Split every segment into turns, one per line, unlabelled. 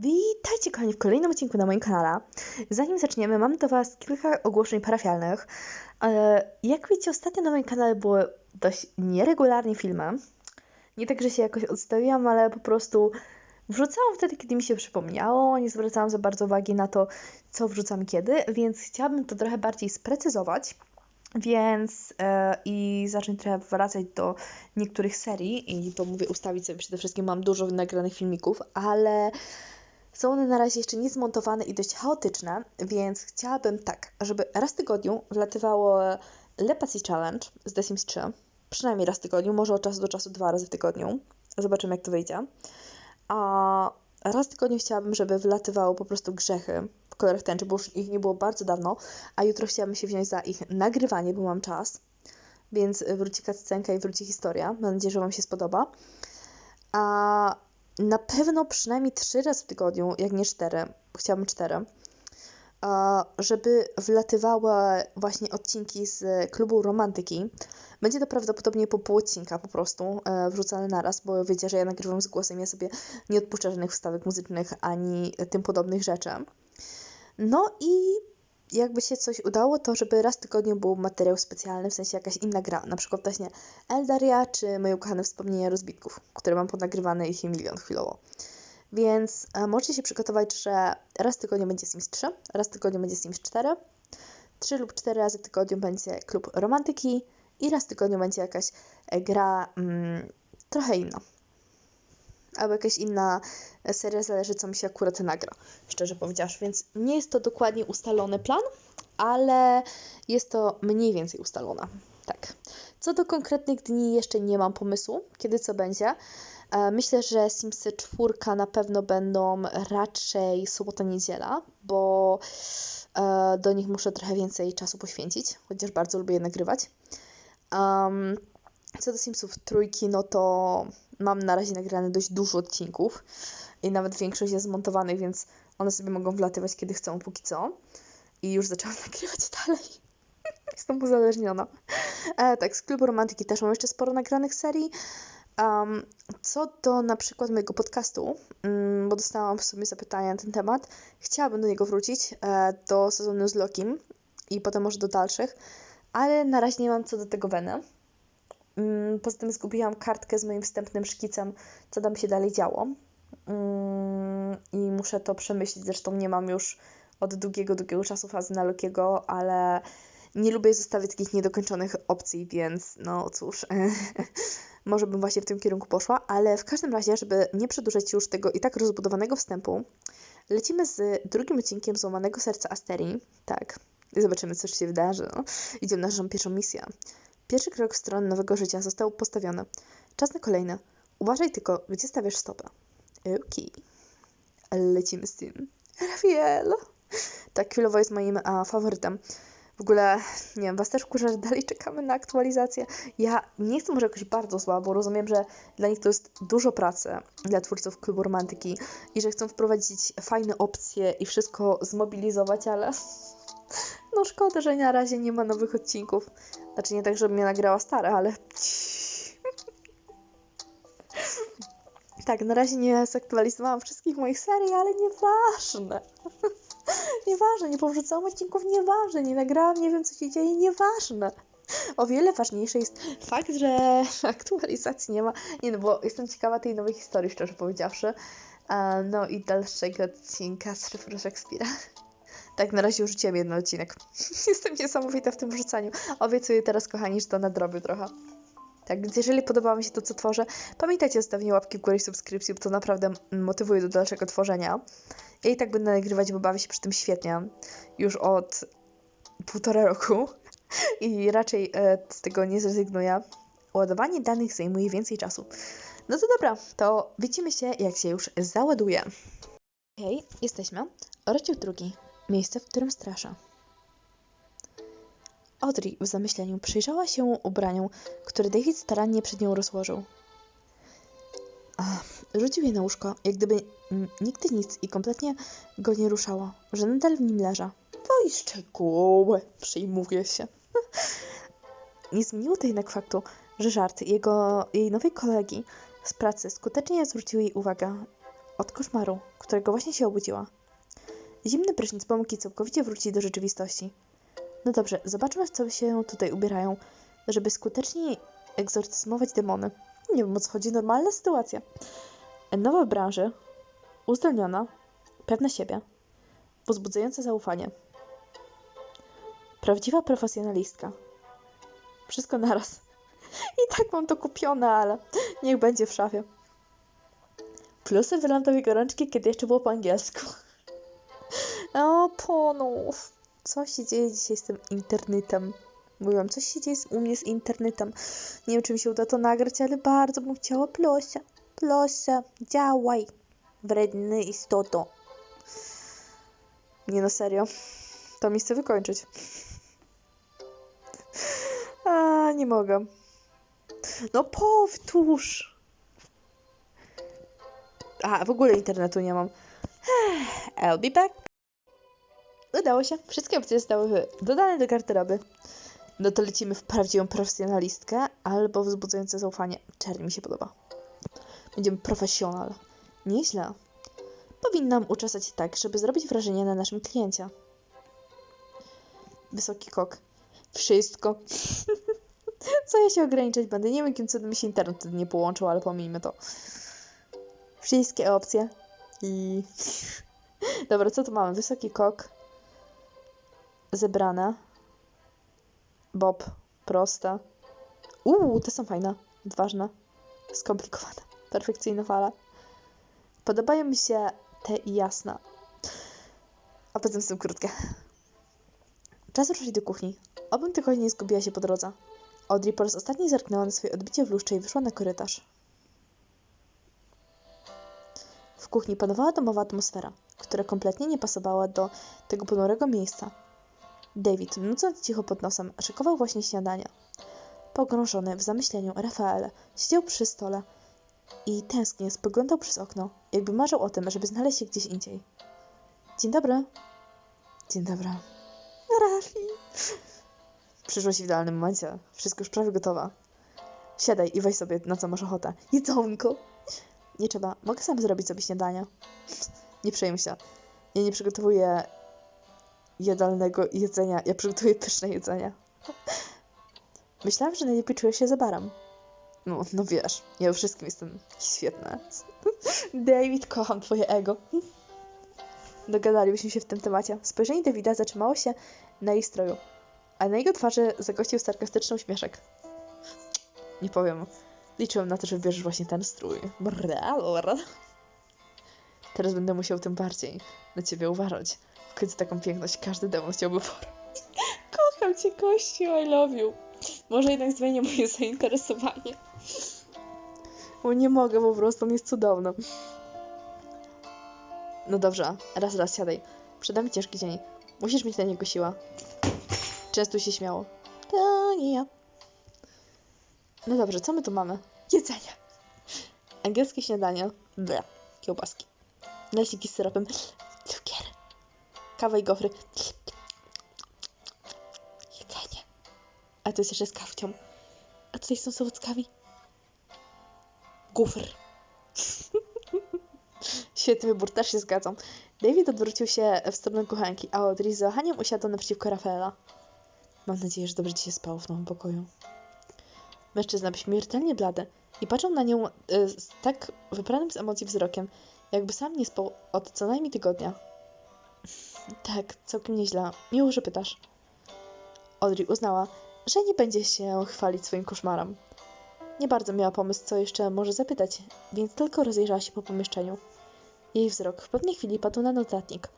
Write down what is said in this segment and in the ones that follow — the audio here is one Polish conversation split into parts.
Witajcie kochani w kolejnym odcinku na moim kanale. Zanim zaczniemy, mam do Was kilka ogłoszeń parafialnych. E, Jak wiecie, ostatnio na moim kanale były dość nieregularnie filmy. Nie tak, że się jakoś odstawiłam, ale po prostu wrzucałam wtedy, kiedy mi się przypomniało. Nie zwracałam za bardzo uwagi na to, co wrzucam kiedy, więc chciałabym to trochę bardziej sprecyzować. Więc e, i zacząć trochę wracać do niektórych serii i to mówię ustawić sobie przede wszystkim mam dużo nagranych filmików, ale są one na razie jeszcze niezmontowane i dość chaotyczne, więc chciałabym tak, żeby raz w tygodniu wlatywało Lepacy Challenge z The Sims 3. Przynajmniej raz w tygodniu, może od czasu do czasu dwa razy w tygodniu. Zobaczymy jak to wyjdzie. A raz w tygodniu chciałabym, żeby wlatywało po prostu grzechy w kolorach tęczy, bo już ich nie było bardzo dawno, a jutro chciałabym się wziąć za ich nagrywanie, bo mam czas. Więc wróci cutscenka i wróci historia. Mam nadzieję, że Wam się spodoba. A na pewno przynajmniej trzy razy w tygodniu, jak nie cztery, chciałabym cztery, żeby wlatywały właśnie odcinki z klubu romantyki. Będzie to prawdopodobnie po pół odcinka po prostu e, wrzucane naraz, bo wiecie, że ja nagrywam z głosem, ja sobie nie odpuszczę żadnych wstawek muzycznych ani tym podobnych rzeczy. No i jakby się coś udało, to żeby raz w tygodniu był materiał specjalny, w sensie jakaś inna gra, na przykład właśnie Eldaria, czy moje ukochane wspomnienia rozbitków, które mam podnagrywane ich milion chwilowo. Więc e, możecie się przygotować, że raz w tygodniu będzie Sims 3, raz w tygodniu będzie Sims 4, 3 lub 4 razy w tygodniu będzie klub romantyki i raz w tygodniu będzie jakaś e, gra mm, trochę inna. Albo jakaś inna seria, zależy co mi się akurat nagra, szczerze powiedziawszy. Więc nie jest to dokładnie ustalony plan, ale jest to mniej więcej ustalone. Tak. Co do konkretnych dni jeszcze nie mam pomysłu, kiedy co będzie. E, Myślę, że Simsy 4 na pewno będą raczej sobota-niedziela, bo e, do nich muszę trochę więcej czasu poświęcić, chociaż bardzo lubię je nagrywać. Um, co do Simsów trójki, no to mam na razie nagrane dość dużo odcinków i nawet większość jest zmontowanych, więc one sobie mogą wlatywać kiedy chcą, póki co. I już zaczęłam nagrywać dalej. Jestem uzależniona. E, tak, z klubu romantyki też mam jeszcze sporo nagranych serii. Um, co do na przykład mojego podcastu, um, bo dostałam w sumie zapytania na ten temat, chciałabym do niego wrócić, e, do sezonu z Lokim i potem może do dalszych, ale na razie nie mam co do tego weny. Um, poza tym zgubiłam kartkę z moim wstępnym szkicem, co tam się dalej działo. Um, I muszę to przemyśleć, zresztą nie mam już od długiego, długiego czasu fazy na Lokiego, ale nie lubię zostawiać takich niedokończonych opcji, więc no cóż, może bym właśnie w tym kierunku poszła, ale w każdym razie, żeby nie przedłużać już tego i tak rozbudowanego wstępu, lecimy z drugim odcinkiem Złamanego Serca Asterii, tak, zobaczymy, co się wydarzy. No. Idziemy na naszą pierwszą misję. Pierwszy krok w stronę nowego życia został postawiony. Czas na kolejny. Uważaj tylko, gdzie stawiasz stopę. Okej. Lecimy z tym. Rafael! Tak, chwilowo jest moim a, faworytem. W ogóle, nie wiem, was też wkurza, że dalej czekamy na aktualizację. Ja nie jestem może jakoś bardzo zła, bo rozumiem, że dla nich to jest dużo pracy, dla twórców klubu romantyki i że chcą wprowadzić fajne opcje i wszystko zmobilizować, ale no szkoda, że na razie nie ma nowych odcinków. Znaczy nie tak, żebym mnie nagrała stare, ale tak, na razie nie zaktualizowałam wszystkich moich serii, ale nieważne. Nieważne, nie powrzucałam odcinków, nieważne, nie nagrałam, nie wiem co się dzieje, nieważne. O wiele ważniejszy jest fakt, że aktualizacji nie ma. Nie no, bo jestem ciekawa tej nowej historii, szczerze powiedziawszy. E, No i dalszego odcinka z Szekspira. Tak, na razie rzuciłam jeden odcinek. Jestem niesamowita w tym wrzucaniu. Obiecuję teraz, kochani, że to nadrobię trochę. Tak, więc jeżeli podoba mi się to, co tworzę, pamiętajcie o zostawieniu łapki w górę i subskrypcji, bo to naprawdę motywuje do dalszego tworzenia. Ja i tak będę nagrywać, bo bawię się przy tym świetnie. Już od półtora roku. I raczej e, z tego nie zrezygnuję. Ładowanie danych zajmuje więcej czasu. No to dobra, to widzimy się, jak się już załaduje. Okej, jesteśmy. Rozdział drugi. Miejsce, w którym straszę. Audrey w zamyśleniu przyjrzała się ubraniom, które David starannie przed nią rozłożył. Rzucił je na łóżko, jak gdyby nigdy nic i kompletnie go nie ruszało, że nadal w nim leża. No i szczegóły, przyjmuje się. nie zmieniło to jednak faktu, że żart jego, jej nowej kolegi z pracy skutecznie zwrócił jej uwagę od koszmaru, którego właśnie się obudziła. Zimny prysznic pomógł całkowicie wrócić do rzeczywistości. No dobrze, zobaczmy co się tutaj ubierają, żeby skutecznie egzorcyzmować demony. Nie wiem o co chodzi, normalna sytuacja. Nowa w branży, uzdolniona, pewna siebie, wzbudzające zaufanie. Prawdziwa profesjonalistka. Wszystko naraz. I tak mam to kupione, ale niech będzie w szafie. Plusy wylantowej gorączki, kiedy jeszcze było po angielsku. O, ponów. Co się dzieje dzisiaj z tym internetem? Mówiłam, coś się dzieje u mnie z internetem. Nie wiem, czy mi się uda to nagrać, ale bardzo bym chciała. Proszę, proszę, działaj. Wredny istoto. Nie no, serio. To mi chce wykończyć. A, nie mogę. No powtórz. A, w ogóle internetu nie mam. I'll be back. Udało się. Wszystkie opcje zostały dodane do garderoby. No to lecimy w prawdziwą profesjonalistkę albo wzbudzające zaufanie. Czerni mi się podoba. Będziemy profesjonal. Nieźle. Powinnam uczesać tak, żeby zrobić wrażenie na naszym kliencie. Wysoki kok. Wszystko. Co ja się ograniczać będę? Nie wiem, jakim cudem się internet nie połączył, ale pomijmy to. Wszystkie opcje. I... Dobra, co tu mamy? Wysoki kok. Zebrane. Bob. Prosta. Uuu, te są fajne. Odważne. Skomplikowane. Perfekcyjna fala. Podobają mi się te i jasne. A potem są krótkie. Czas ruszyć do kuchni. Obym tylko nie zgubiła się po drodze. Audrey po raz ostatni zerknęła na swoje odbicie w lustrze i wyszła na korytarz. W kuchni panowała domowa atmosfera, która kompletnie nie pasowała do tego ponurego miejsca. David, nucąc cicho pod nosem, szykował właśnie śniadanie. Pogrążony w zamyśleniu, Rafael siedział przy stole i tęsknie spoglądał przez okno, jakby marzył o tym, żeby znaleźć się gdzieś indziej. Dzień dobry. Dzień dobry. Rafi. Przyszłość w idealnym momencie. Wszystko już prawie gotowe. Siadaj i weź sobie na co masz ochotę. Jedzonko. Nie trzeba. Mogę sam zrobić sobie śniadanie. Nie przejmuj się. Ja nie przygotowuję jadalnego jedzenia. Ja przygotuję pyszne jedzenie. Myślałam, że najlepiej czuję się za barem. No, no wiesz, ja we wszystkim jestem świetna. David, kocham twoje ego. Dogadalibyśmy się w tym temacie. Spojrzenie Davida zatrzymało się na jej stroju, a na jego twarzy zagościł sarkastyczny uśmieszek. Nie powiem. Liczyłem na to, że wybierzesz właśnie ten strój. Brrr. Teraz będę musiał tym bardziej na ciebie uważać. Końcu taką piękność każdy demon chciałby porwać. Kocham cię, kości, I love you. Może jednak zmienię moje zainteresowanie. Bo nie mogę, po prostu on jest cudowny. No dobrze, raz, raz siadaj. Przed nami ciężki dzień. Musisz mieć na niego siłę. Często się śmiało. To nie ja. No dobrze, co my tu mamy? Jedzenie. Angielskie śniadanie. Ble. Kiełbaski. Naleśniki z syropem. Kawa i gofry. Jedzenie. A to jest jeszcze z kawcią. A tutaj są z owockami. Gufr. Świetny wybór, też się zgadzam. David odwrócił się w stronę kuchenki, a Audrey z wahaniem usiadła naprzeciwko Rafaela. Mam nadzieję, że dobrze ci się spało w nowym pokoju. Mężczyzna był śmiertelnie blady i patrzył na nią y, z tak wypranym z emocji wzrokiem, jakby sam nie spał od co najmniej tygodnia. Tak, całkiem nieźle. Miło, że pytasz. Audrey uznała, że nie będzie się chwalić swoim koszmarem. Nie bardzo miała pomysł, co jeszcze może zapytać, więc tylko rozejrzała się po pomieszczeniu. Jej wzrok w pewnej chwili padł na notatnik,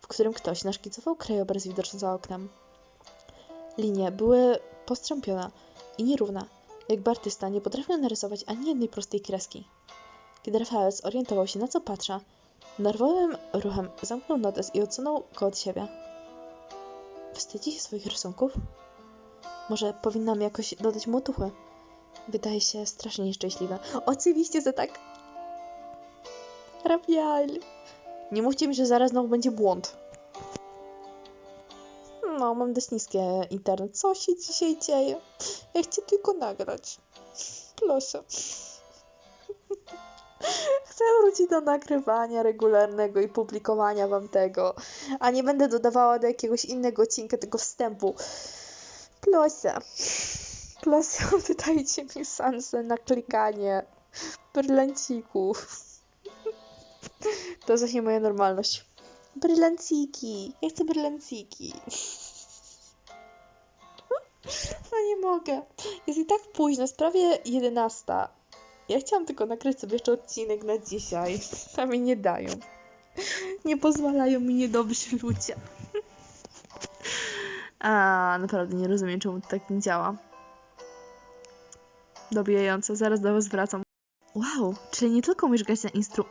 w którym ktoś naszkicował krajobraz widoczny za oknem. Linie były postrzępione i nierówne, jakby artysta nie potrafił narysować ani jednej prostej kreski. Kiedy Rafael zorientował się, na co patrzę, nerwowym ruchem zamknął notes i odsunął go od siebie. Wstydzi się swoich rysunków? Może powinnam jakoś dodać mu otuchy? Wydaje się strasznie nieszczęśliwe. Oczywiście, że tak. Rafael. Nie mówcie mi, że zaraz znowu będzie błąd. No, mam dość niskie internet. Co się dzisiaj dzieje? Ja chcę tylko nagrać. Proszę. Chcę wrócić do nagrywania regularnego i publikowania wam tego, a nie będę dodawała do jakiegoś innego odcinka tego wstępu. Proszę, proszę, oddajcie mi szansę na klikanie brylancików. To zaś nie moja normalność. Brylanciki, ja chcę brylanciki. No nie mogę. Jest i tak późno, jest prawie 11. Ja chciałam tylko nakryć sobie jeszcze odcinek na dzisiaj, a mi nie dają. Nie pozwalają mi niedobrzy ludzie. A, naprawdę nie rozumiem, czemu to tak nie działa. Dobijające, zaraz do was wracam. Wow, czyli nie tylko umiesz grać na instru...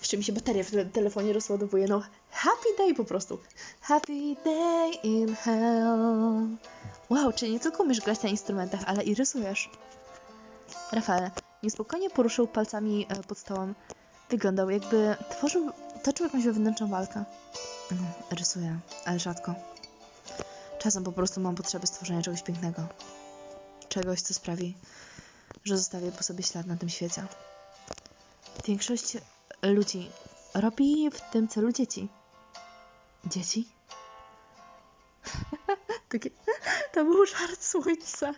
Jeszcze mi się bateria w te telefonie rozładowuje, no happy day po prostu. Happy day in hell. Wow, czyli nie tylko umiesz grać na instrumentach, ale i rysujesz. Rafael niespokojnie poruszył palcami e, pod stołem. Wyglądał jakby tworzył, toczył jakąś wewnętrzną walkę. Mm, rysuję, ale rzadko. Czasem po prostu mam potrzebę stworzenia czegoś pięknego. Czegoś, co sprawi, że zostawię po sobie ślad na tym świecie. Większość ludzi robi w tym celu dzieci. Dzieci? To był żart słońca.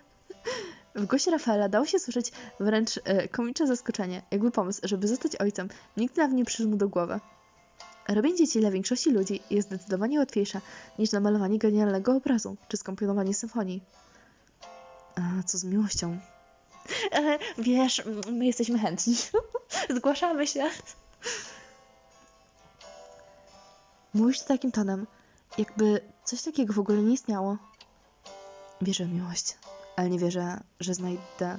W głosie Rafaela dało się słyszeć wręcz e, komiczne zaskoczenie, jakby pomysł, żeby zostać ojcem, nigdy nawet nie przyszedł mu do głowy. Robienie dzieci dla większości ludzi jest zdecydowanie łatwiejsze niż namalowanie genialnego obrazu czy skomponowanie symfonii. A co z miłością? E, wiesz, my jesteśmy chętni. Zgłaszamy się. Mówisz to takim tonem, jakby coś takiego w ogóle nie istniało. Wierzę w miłość, ale nie wierzę, że znajdę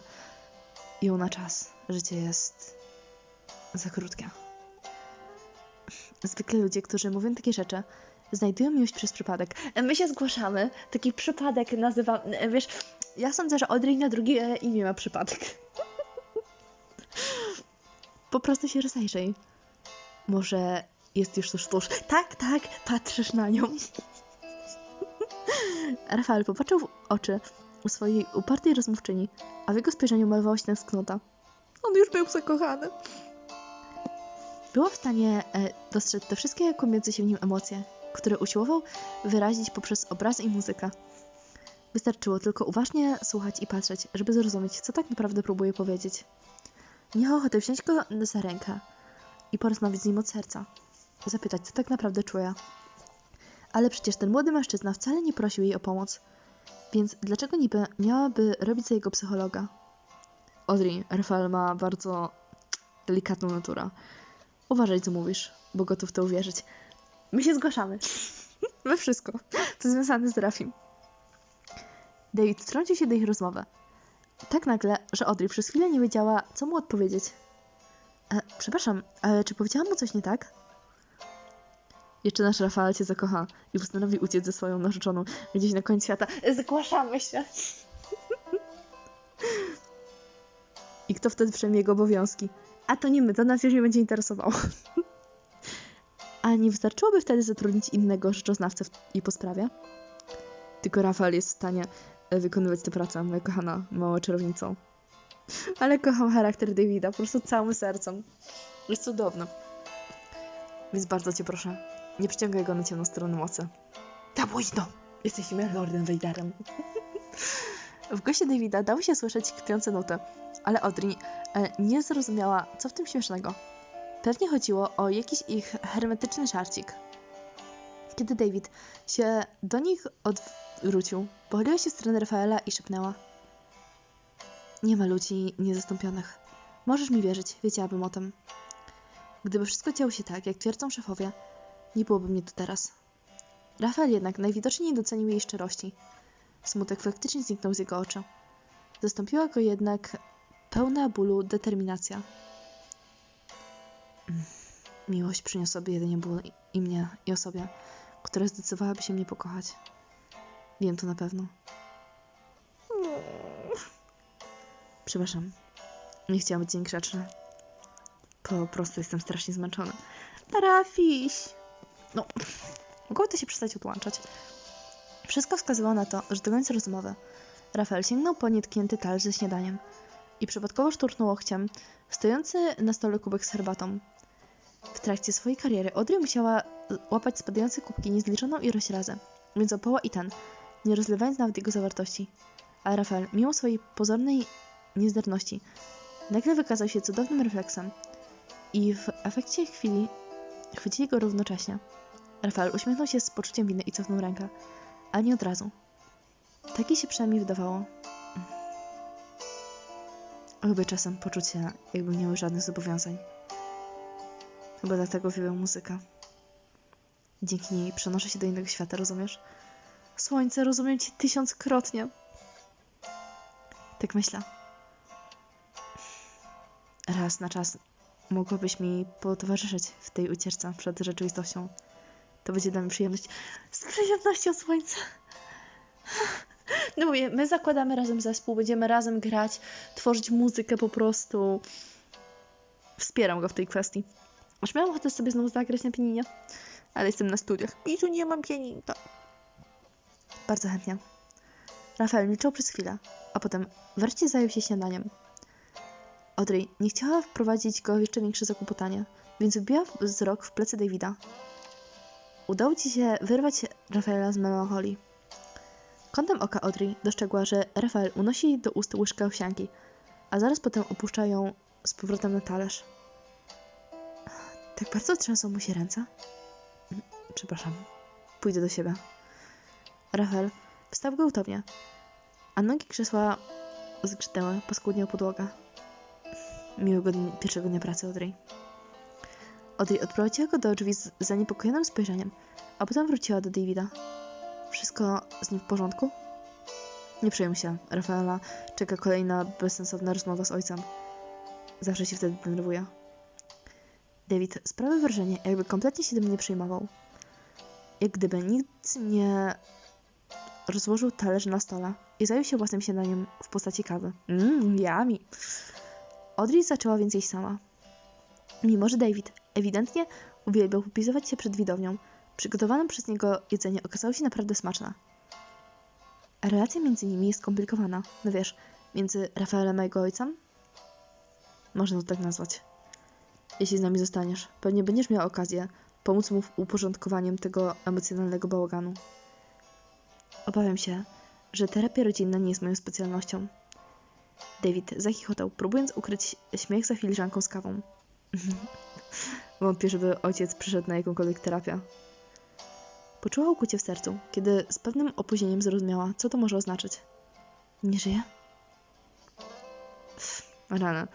ją na czas. Życie jest za krótkie. Zwykle ludzie, którzy mówią takie rzeczy, znajdują miłość przez przypadek. My się zgłaszamy, taki przypadek nazywa, wiesz, ja sądzę, że Audrey na drugie imię ma przypadek. Po prostu się rozejrzyj. Może jest już tuż, tuż. Tak, tak, patrzysz na nią. Rafael popatrzył w oczy u swojej upartej rozmówczyni, a w jego spojrzeniu malowała się tęsknota. On już był zakochany. Była w stanie e, dostrzec te wszystkie kłumiące się w nim emocje, które usiłował wyrazić poprzez obrazy i muzykę. Wystarczyło tylko uważnie słuchać i patrzeć, żeby zrozumieć, co tak naprawdę próbuje powiedzieć. Miał ochotę wziąć go za rękę i porozmawiać z nim od serca. Zapytać, co tak naprawdę czuje. Ale przecież ten młody mężczyzna wcale nie prosił jej o pomoc. Więc dlaczego niby miałaby robić za jego psychologa? Audrey, Rafael ma bardzo delikatną naturę. Uważaj, co mówisz, bo gotów to uwierzyć. My się zgłaszamy. We wszystko, co związane z Rafim. David wtrącił się do ich rozmowy. Tak nagle, że Audrey przez chwilę nie wiedziała, co mu odpowiedzieć. E, przepraszam, ale czy powiedziałam mu coś nie tak? Jeszcze nasz Rafael cię zakocha i postanowi uciec ze swoją narzeczoną gdzieś na koniec świata. Zgłaszamy się! I kto wtedy przejmie jego obowiązki? A to nie my, to nas już nie będzie interesowało. A nie wystarczyłoby wtedy zatrudnić innego rzeczoznawcę i po sprawie? Tylko Rafael jest w stanie e, wykonywać tę pracę, moja kochana mała czarownicą. Ale kocham charakter Davida, po prostu całym sercem. Jest cudowny. Więc bardzo cię proszę, nie przyciągaj go na ciemną stronę mocy. Ta późno! Jesteśmy Lordem Vaderem. w głosie Davida dały się słyszeć kpiące nuty, ale Audrey e, nie zrozumiała, co w tym śmiesznego. Pewnie chodziło o jakiś ich hermetyczny żarcik. Kiedy David się do nich odwrócił, pochyliła się w stronę Rafaela i szepnęła. Nie ma ludzi niezastąpionych. Możesz mi wierzyć, wiedziałabym o tym. Gdyby wszystko działo się tak, jak twierdzą szefowie, nie byłoby mnie tu teraz. Rafael jednak najwidoczniej nie docenił jej szczerości. Smutek faktycznie zniknął z jego oczu. Zastąpiła go jednak pełna bólu determinacja. Mm. Miłość przyniosłaby jedynie ból i- mnie, i osobie, która zdecydowałaby się mnie pokochać. Wiem to na pewno. Przepraszam. Nie chciałam być niegrzeczna. Po prostu jestem strasznie zmęczona. Trafiś! No, mogło to się przestać odłączać. Wszystko wskazywało na to, że do końca rozmowy Rafael sięgnął po nietknięty talerz ze śniadaniem i przypadkowo szturchnął łokciem stojący na stole kubek z herbatą. W trakcie swojej kariery Audrey musiała łapać spadające kubki niezliczoną ilość razy, więc opała i ten, nie rozlewając nawet jego zawartości. A Rafael, mimo swojej pozornej niezdarności, nagle wykazał się cudownym refleksem i w efekcie chwili chwycili go równocześnie. Rafael uśmiechnął się z poczuciem winy i cofnął rękę, ale nie od razu. Takie się przynajmniej wydawało. Lubię czasem poczuć się, jakby nie miał żadnych zobowiązań. Chyba dlatego uwielbiam muzykę. Dzięki niej przenoszę się do innego świata, rozumiesz? Słońce, rozumiem cię tysiąckrotnie. Tak myślę. Raz na czas mogłabyś mi potowarzyszyć w tej ucieczce przed rzeczywistością. To będzie dla mnie przyjemność. Z przyjemnością słońca. No mówię, my zakładamy razem zespół, będziemy razem grać, tworzyć muzykę po prostu. Wspieram go w tej kwestii. Już miałam ochotę sobie znowu zagrać na pianinie, ale jestem na studiach. I tu nie mam pianina. Bardzo chętnie. Rafael milczał przez chwilę, a potem wreszcie zajął się śniadaniem. Audrey nie chciała wprowadzić go w jeszcze większe zakłopotanie, więc wbiła wzrok w plecy Davida. Udało ci się wyrwać Rafaela z melancholii. Kątem oka Audrey dostrzegła, że Rafael unosi do ust łyżkę owsianki, a zaraz potem opuszcza ją z powrotem na talerz. Tak bardzo trzęsą mu się ręce? Przepraszam. Pójdę do siebie. Rafael wstał gwałtownie, a nogi krzesła zgrzytały, paskudnie o podłogę. Miłego dnia, pierwszego dnia pracy, Audrey. Audrey odprowadziła go do drzwi z zaniepokojonym spojrzeniem, a potem wróciła do Davida. Wszystko z nim w porządku? Nie przejmuj się, Rafaela czeka kolejna bezsensowna rozmowa z ojcem. Zawsze się wtedy denerwuje. David sprawia wrażenie, jakby kompletnie się tym nie przejmował. Jak gdyby nikt nie rozłożył talerz na stole i zajął się własnym śniadaniem w postaci kawy. Mmm, yummy. Audrey zaczęła więc jeść sama. Mimo, że David ewidentnie uwielbiał popisywać się przed widownią, przygotowane przez niego jedzenie okazało się naprawdę smaczne. Relacja między nimi jest skomplikowana. No wiesz, między Rafaelem a jego ojcem? Można to tak nazwać. Jeśli z nami zostaniesz, pewnie będziesz miał okazję pomóc mu w uporządkowaniu tego emocjonalnego bałaganu. Obawiam się, że terapia rodzinna nie jest moją specjalnością. David zachichotał, próbując ukryć śmiech za filiżanką z kawą. Wątpię, żeby ojciec przyszedł na jakąkolwiek terapię. Poczuła ukucie w sercu, kiedy z pewnym opóźnieniem zrozumiała, co to może oznaczać. Nie żyje? Rana.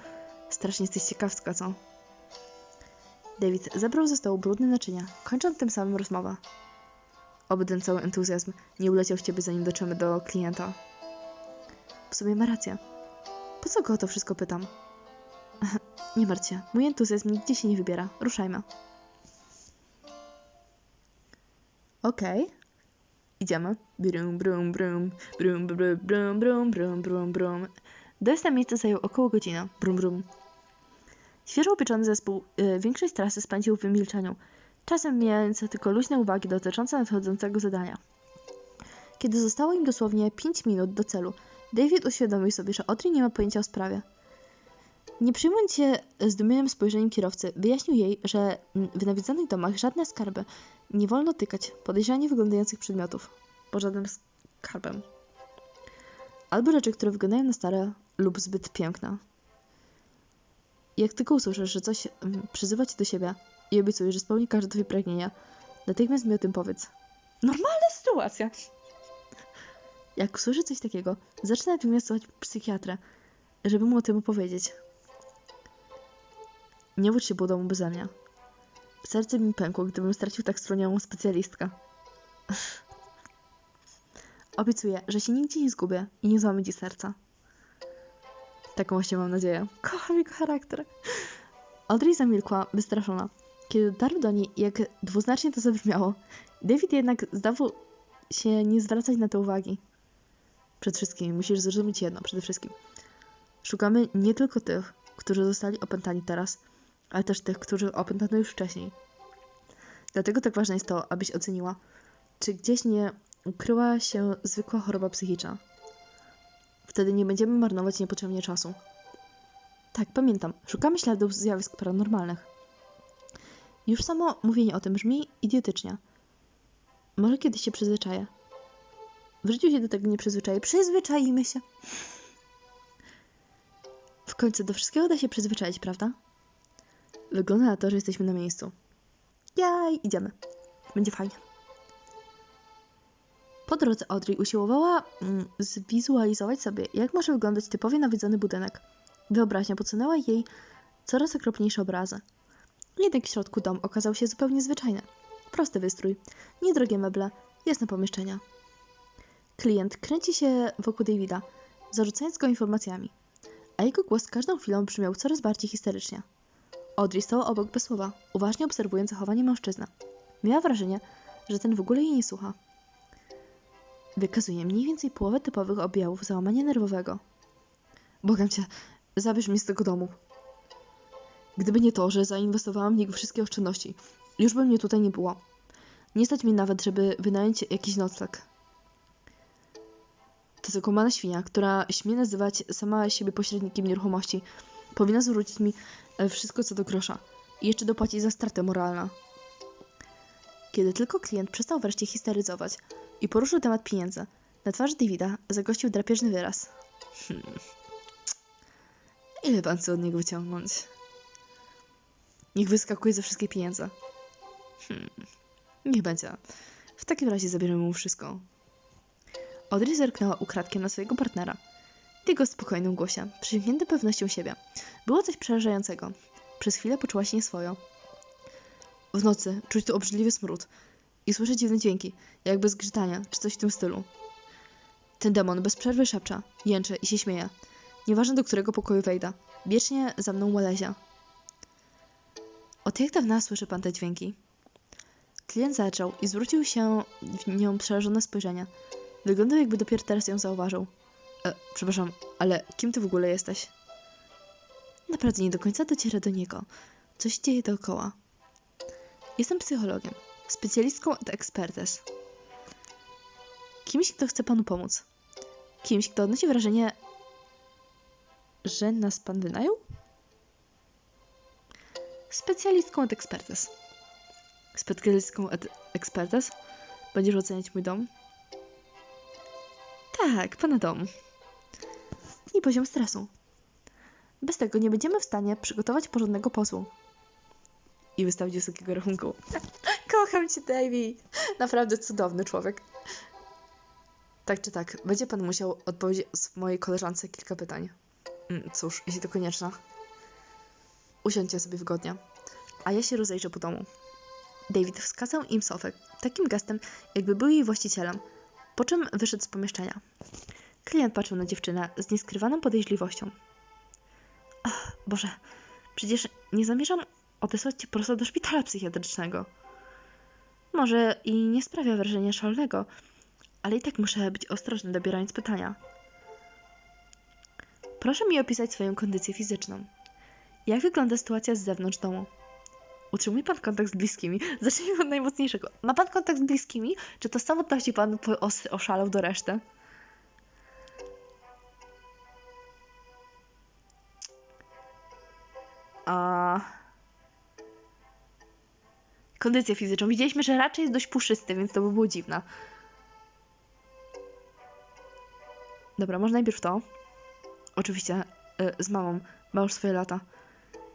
Strasznie jesteś ciekawska, co? David zabrał ze stołu brudne naczynia, kończąc tym samym rozmowę. Oby ten cały entuzjazm nie uleciał w ciebie, zanim dotrzemy do klienta. W sumie ma rację. Po co go o to wszystko pytam? nie martw się, mój entuzjazm nigdzie się nie wybiera. Ruszajmy. Okej. Okay. Idziemy. Brum, brum, brum, brum, brum, brum, brum, brum, brum. Dojazd na miejsce zajął około godziny. Brum, brum. Świeżo upieczony zespół y, większość trasy spędził w milczeniu, czasem mijając tylko luźne uwagi dotyczące nadchodzącego zadania. Kiedy zostało im dosłownie 5 minut do celu, David uświadomił sobie, że Audrey nie ma pojęcia o sprawie. Nie przyjmując się zdumionym spojrzeniem kierowcy, wyjaśnił jej, że w nawiedzonych domach żadne skarby nie wolno tykać podejrzanie wyglądających przedmiotów. Po żadnym skarbem. Albo rzeczy, które wyglądają na stare lub zbyt piękne. Jak tylko usłyszysz, że coś przyzywa cię do siebie i obiecujesz, że spełni każde twoje pragnienia, natychmiast mi o tym powiedz. Normalna sytuacja. Jak usłyszy coś takiego, zacznę natychmiast słuchać psychiatrę, żeby mu o tym opowiedzieć. Nie wódź się było domu beze mnie. Serce mi pękło, gdybym stracił tak wspaniałą specjalistkę. Obiecuję, że się nigdzie nie zgubię i nie złamię ci serca. Taką właśnie mam nadzieję. Kocham jego charakter. Audrey zamilkła, wystraszona, kiedy dotarł do niej, jak dwuznacznie to zabrzmiało. David jednak zdawał się nie zwracać na to uwagi. Przede wszystkim musisz zrozumieć jedno, przede wszystkim. Szukamy nie tylko tych, którzy zostali opętani teraz, ale też tych, którzy opętano już wcześniej. Dlatego tak ważne jest to, abyś oceniła, czy gdzieś nie ukryła się zwykła choroba psychiczna. Wtedy nie będziemy marnować niepotrzebnie czasu. Tak, pamiętam. Szukamy śladów zjawisk paranormalnych. Już samo mówienie o tym brzmi idiotycznie. Może kiedyś się przyzwyczaję. W życiu się do tego nie przyzwyczaję. Przyzwyczajmy się. W końcu do wszystkiego da się przyzwyczaić, prawda? Wygląda na to, że jesteśmy na miejscu. Jaj, idziemy. Będzie fajnie. Po drodze Audrey usiłowała mm, zwizualizować sobie, jak może wyglądać typowie nawiedzony budynek. Wyobraźnia podsunęła jej coraz okropniejsze obrazy. Jednak w środku dom okazał się zupełnie zwyczajny. Prosty wystrój, niedrogie meble, jasne pomieszczenia. Klient kręci się wokół Davida, zarzucając go informacjami, a jego głos każdą chwilą brzmiał coraz bardziej histerycznie. Audrey stała obok bez słowa, uważnie obserwując zachowanie mężczyzny. Miała wrażenie, że ten w ogóle jej nie słucha. Wykazuje mniej więcej połowę typowych objawów załamania nerwowego. Błagam cię, zabierz mnie z tego domu. Gdyby nie to, że zainwestowałam w niego wszystkie oszczędności, już by mnie tutaj nie było. Nie stać mi nawet, żeby wynająć jakiś nocleg. To zakomana świnia, która śmie nazywać sama siebie pośrednikiem nieruchomości, powinna zwrócić mi e, wszystko co do grosza i jeszcze dopłacić za stratę moralną. Kiedy tylko klient przestał wreszcie histeryzować i poruszył temat pieniędzy, na twarzy Davida zagościł drapieżny wyraz. Hmm. Ile pan chce od niego wyciągnąć? Niech wyskakuje ze wszystkie pieniądze. Hmm. Niech będzie. W takim razie zabierzemy mu wszystko. Audrey zerknęła ukradkiem na swojego partnera. Jego spokojnym głosie, przesiąknięty pewnością siebie, było coś przerażającego. Przez chwilę poczuła się nieswojo. W nocy czuć tu obrzydliwy smród i słyszę dziwne dźwięki, jakby zgrzytania, czy coś w tym stylu. Ten demon bez przerwy szepcze, jęczy i się śmieje. Nieważne do którego pokoju wejdę. Wiecznie za mną łalezia. Od jak dawna słyszy pan te dźwięki? Klient zaczął i zwrócił się w nią przerażone spojrzenie. Wyglądał jakby dopiero teraz ją zauważył. E, przepraszam, ale kim ty w ogóle jesteś? Naprawdę nie do końca dociera do niego. Coś dzieje dookoła. Jestem psychologiem, specjalistką od expertes. Kimś, kto chce panu pomóc. Kimś, kto odnosi wrażenie, że nas pan wynajął? Specjalistką od expertes. Specjalistką od expertes? Będziesz oceniać mój dom? Tak, pana dom. I poziom stresu. Bez tego nie będziemy w stanie przygotować porządnego pozwu. I wystawić wysokiego rachunku. Kocham cię, Davy. Naprawdę cudowny człowiek. Tak czy tak, będzie pan musiał odpowiedzieć mojej koleżance kilka pytań. Mm, Cóż, jeśli to konieczne. Usiądźcie sobie wygodnie, a ja się rozejrzę po domu. David wskazał im sofę, takim gestem, jakby był jej właścicielem, po czym wyszedł z pomieszczenia. Klient patrzył na dziewczynę z nieskrywaną podejrzliwością. Ach, Boże, przecież nie zamierzam odesłać cię prosto do szpitala psychiatrycznego. Może i nie sprawia wrażenia szalonego, ale i tak muszę być ostrożny dobierając pytania. Proszę mi opisać swoją kondycję fizyczną. Jak wygląda sytuacja z zewnątrz domu? Utrzymuje pan kontakt z bliskimi? Zacznijmy od najmocniejszego. Ma pan kontakt z bliskimi? Czy to z samotności pan oszalał do reszty? Kondycję fizyczną. Widzieliśmy, że raczej jest dość puszysty, więc to by było dziwne. Dobra, może najpierw to. Oczywiście y, z mamą. Ma już swoje lata.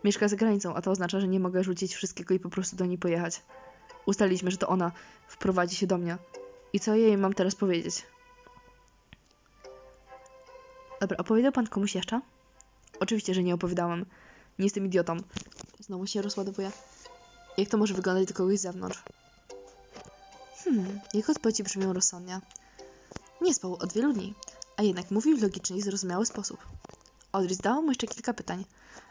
Mieszka za granicą, a to oznacza, że nie mogę rzucić wszystkiego i po prostu do niej pojechać. Ustaliliśmy, że to ona wprowadzi się do mnie. I co jej mam teraz powiedzieć? Dobra, opowiedział pan komuś jeszcze? Oczywiście, że nie opowiadałem. Nie jestem idiotą. Znowu się rozładowuje. Jak to może wyglądać do kogoś z zewnątrz? Hmm, jego odpowiedzi brzmią rozsądnie. Nie spał od wielu dni, a jednak mówił w logiczny i zrozumiały sposób. Audrey zadała mu jeszcze kilka pytań,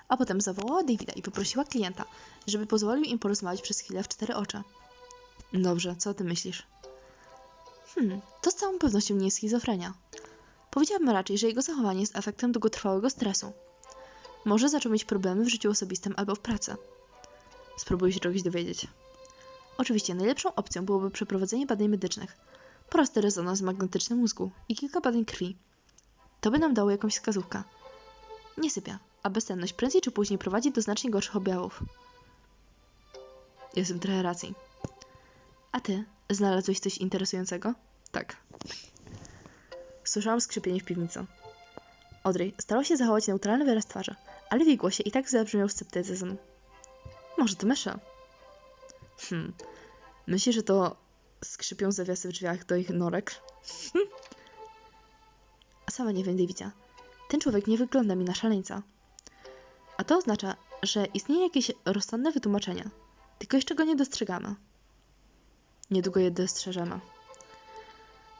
a potem zawołała Davida i poprosiła klienta, żeby pozwolił im porozmawiać przez chwilę w cztery oczy. Dobrze, co ty myślisz? Hmm, to z całą pewnością nie jest schizofrenia. Powiedziałabym raczej, że jego zachowanie jest efektem długotrwałego stresu. Może zaczął mieć problemy w życiu osobistym albo w pracy. Spróbuję się czegoś dowiedzieć. Oczywiście najlepszą opcją byłoby przeprowadzenie badań medycznych, prosty rezonans magnetyczny mózgu i kilka badań krwi. To by nam dało jakąś wskazówkę. Nie sypia. a bezsenność prędzej czy później prowadzi do znacznie gorszych objawów. Jestem trochę racji. A ty? Znalazłeś coś interesującego? Tak. Słyszałam skrzypienie w piwnicy. Audrey starał się zachować neutralny wyraz twarzy, ale w jej głosie i tak zabrzmiał sceptycyzm. Może to myszy? Hmm. Myślisz, że to skrzypią zawiasy w drzwiach do ich norek? A sama nie wiem, Davidzie. Ten człowiek nie wygląda mi na szaleńca. A to oznacza, że istnieje jakieś rozsądne wytłumaczenie, tylko jeszcze go nie dostrzegamy. Niedługo je dostrzeżemy.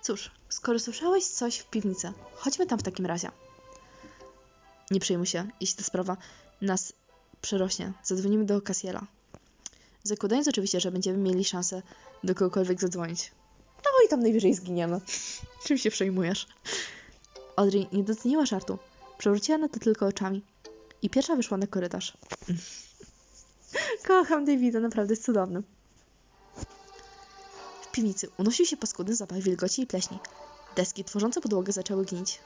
Cóż, skoro słyszałeś coś w piwnicy, chodźmy tam w takim razie. Nie przejmuj się, jeśli ta sprawa nas przerośnie. Zadzwonimy do Kasiela. Zakładając oczywiście, że będziemy mieli szansę do kogokolwiek zadzwonić. No i tam najwyżej zginiemy. Czym się przejmujesz? Audrey nie doceniła żartu. Przewróciła na to tylko oczami. I pierwsza wyszła na korytarz. Kocham Davida, naprawdę jest cudowny. W piwnicy unosił się paskudny zapach wilgoci i pleśni. Deski tworzące podłogę zaczęły gnić.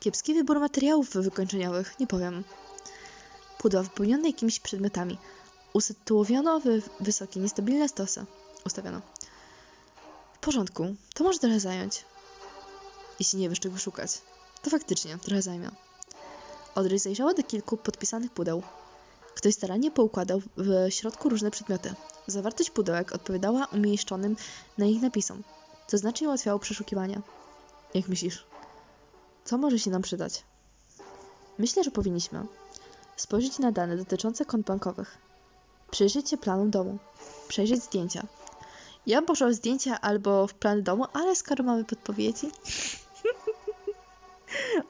Kiepski wybór materiałów wykończeniowych, nie powiem. Pudła wypełnione jakimiś przedmiotami. Usytuowiono w wysokie, niestabilne stosy. Ustawiono. W porządku, to może trochę zająć. Jeśli nie wiesz czego szukać. To faktycznie trochę zajmie. Audrey zajrzała do kilku podpisanych pudeł. Ktoś starannie poukładał w środku różne przedmioty. Zawartość pudełek odpowiadała umieszczonym na ich napisom, co znacznie ułatwiało przeszukiwanie. Jak myślisz, co może się nam przydać? Myślę, że powinniśmy spojrzeć na dane dotyczące kont bankowych, przyjrzeć się planom domu, przejrzeć zdjęcia. Ja bym poszła w zdjęcia albo w plan domu, ale skoro mamy podpowiedzi...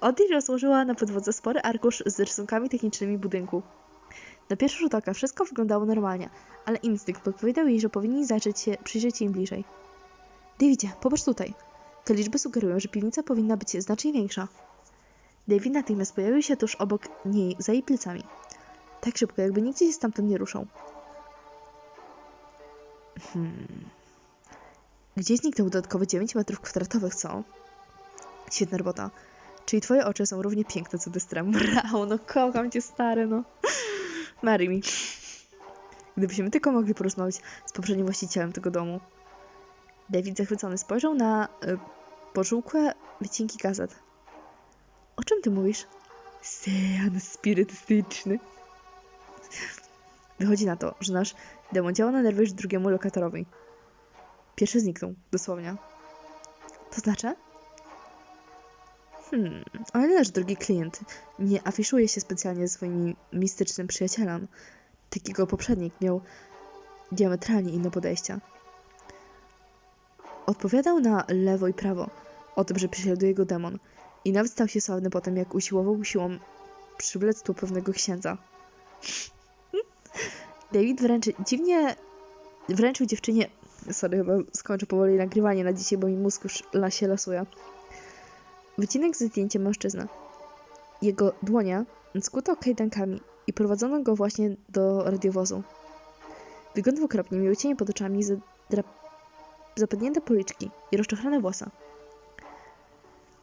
Audrey rozłożyła na podłodze spory arkusz z rysunkami technicznymi budynku. Na pierwszy rzut oka wszystko wyglądało normalnie, ale instynkt podpowiadał jej, że powinni zajrzeć się, przyjrzeć im bliżej. Davidzie, popatrz tutaj. Te liczby sugerują, że piwnica powinna być znacznie większa. David natychmiast pojawił się tuż obok niej, za jej plecami. Tak szybko, jakby nikt się stamtąd nie ruszał. Hmm. Gdzie zniknęło dodatkowe 9 metrów kwadratowych, co? Świetna robota. Czyli twoje oczy są równie piękne co Destram. Brawo, no kocham cię stary, no. Marry mi. Gdybyśmy tylko mogli porozmawiać z poprzednim właścicielem tego domu. David zachwycony spojrzał na y, pożółkłe wycinki gazet. O czym ty mówisz? Sean spirytystyczny. Wychodzi na to, że nasz demon działa na nerwy już drugiemu lokatorowi. Pierwszy zniknął, dosłownie. To znaczy? Hmm, ale nasz drugi klient nie afiszuje się specjalnie swoim mistycznym przyjacielem. Takiego poprzednik miał diametralnie inne podejścia. Odpowiadał na lewo i prawo o tym, że prześladuje go demon i nawet stał się sławny potem, jak usiłował siłą przywlec tu pewnego księdza. David wręcz dziwnie wręczył dziewczynie sorry, chyba skończę powoli nagrywanie na dzisiaj, bo mi mózg już się lasuje. Wycinek ze zdjęciem mężczyzny. Jego dłonia skuto kajdankami i prowadzono go właśnie do radiowozu. Wyglądał okropnie, miał cienie pod oczami, zadra... zapadnięte policzki i rozczochrane włosa.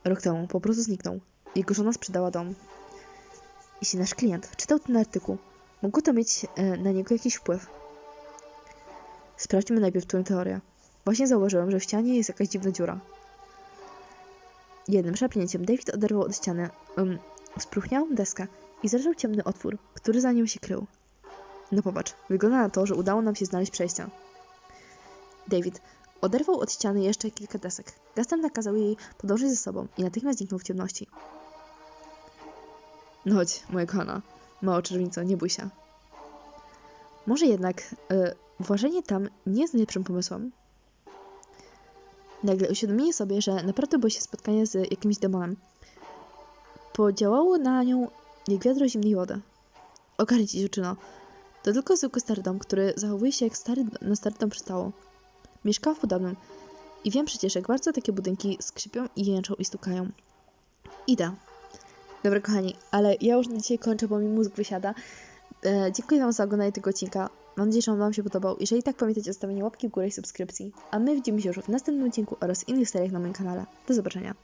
Rok temu po prostu zniknął. Jego żona sprzedała dom. Jeśli nasz klient czytał ten artykuł, mogło to mieć e, na niego jakiś wpływ. Sprawdźmy najpierw tę teorię. Właśnie zauważyłem, że w ścianie jest jakaś dziwna dziura. Jednym szarpnięciem David oderwał od ściany um, deskę i zerwał ciemny otwór, który za nim się krył. No popatrz, wygląda na to, że udało nam się znaleźć przejście. David oderwał od ściany jeszcze kilka desek. Gestem nakazał jej podążyć ze sobą i natychmiast zniknął w ciemności. No chodź, moja kochana. Mało czerwico, nie bój się. Może jednak yy, tam nie jest najlepszym pomysłem. Nagle uświadomiła sobie, że naprawdę boi się spotkania z jakimś demonem. Podziałało na nią jak wiadro zimnej wody. Ogarnij ci, dziewczyno. To tylko zwykły stary dom, który zachowuje się jak stary, na stary dom przystało. Mieszkałam w podobnym. I wiem przecież, jak bardzo takie budynki skrzypią i jęczą i stukają. Idę. Dobra, kochani, ale ja już na dzisiaj kończę, bo mi mózg wysiada. E, dziękuję Wam za oglądanie tego odcinka. Mam nadzieję, że on Wam się podobał. Jeżeli tak, pamiętajcie o zostawieniu łapki w górę i subskrypcji. A my widzimy się już w następnym odcinku oraz innych seriach na moim kanale. Do zobaczenia.